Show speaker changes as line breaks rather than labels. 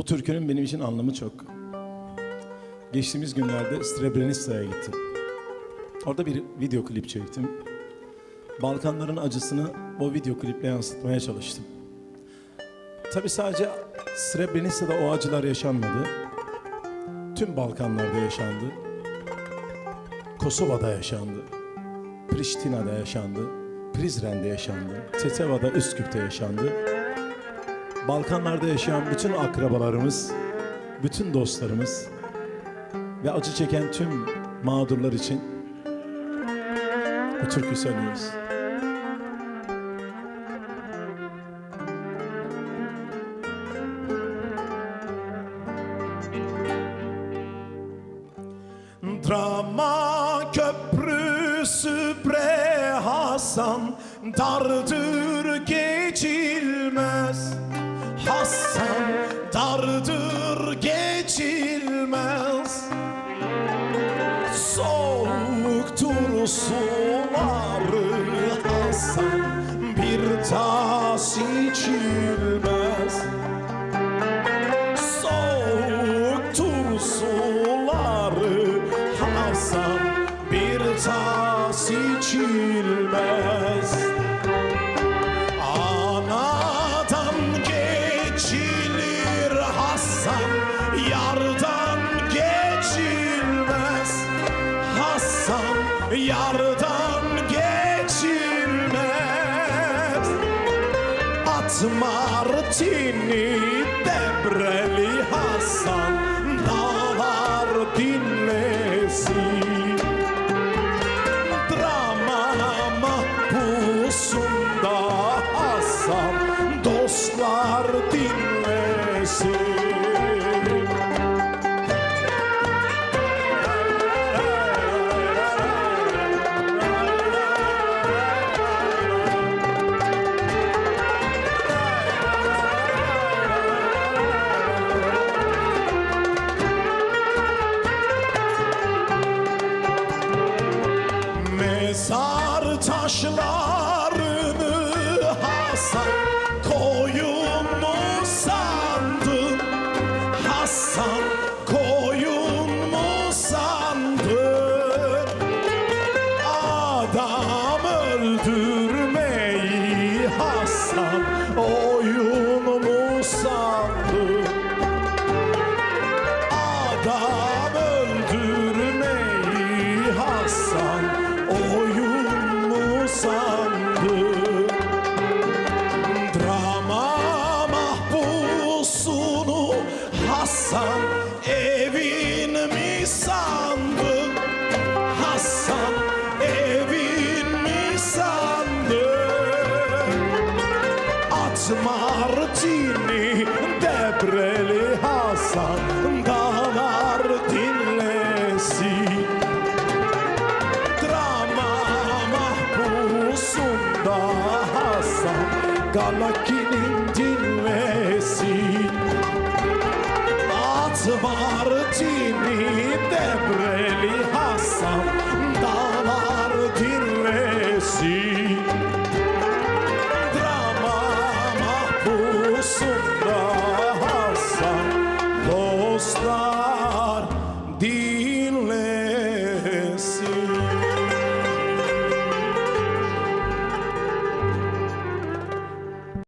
Bu türkünün benim için anlamı çok. Geçtiğimiz günlerde Srebrenica'ya gittim. Orada bir video klip çektim. Balkanların acısını o video kliple yansıtmaya çalıştım. Tabi sadece Srebrenica'da o acılar yaşanmadı. Tüm Balkanlarda yaşandı. Kosova'da yaşandı. Priştina'da yaşandı. Prizren'de yaşandı. Teteva'da, Üsküp'te yaşandı. Balkanlarda yaşayan bütün akrabalarımız, bütün dostlarımız ve acı çeken tüm mağdurlar için bu türkü söylüyoruz. Drama köprüsü bre Hasan Dardır geçilmez Hasan dardır geçilmez. Soğuktur suları Hasan Bir tas içilmez. Soğuktur suları Hasan bir tas içilmez yardan geçilmez. At Martini Debreli Hasan Dağlar dinlesin. Drama mahpusunda Hasan Dostlar dinlesin Mezar taşlarını Hasan koyun mu sandın? Hasan koyun mu sandın? Adam öldürmeyi Hasan oyun mu sandın? Adam öldürmeyi Hasan oyun mu sandı? Hasan evin mi sandı? Hasan evin mi sandı? At Martini Debreli Hasan Galaki'nin dinlesin At Martini Debreli Hasan Dağlar dinlesin Drama mahpusunda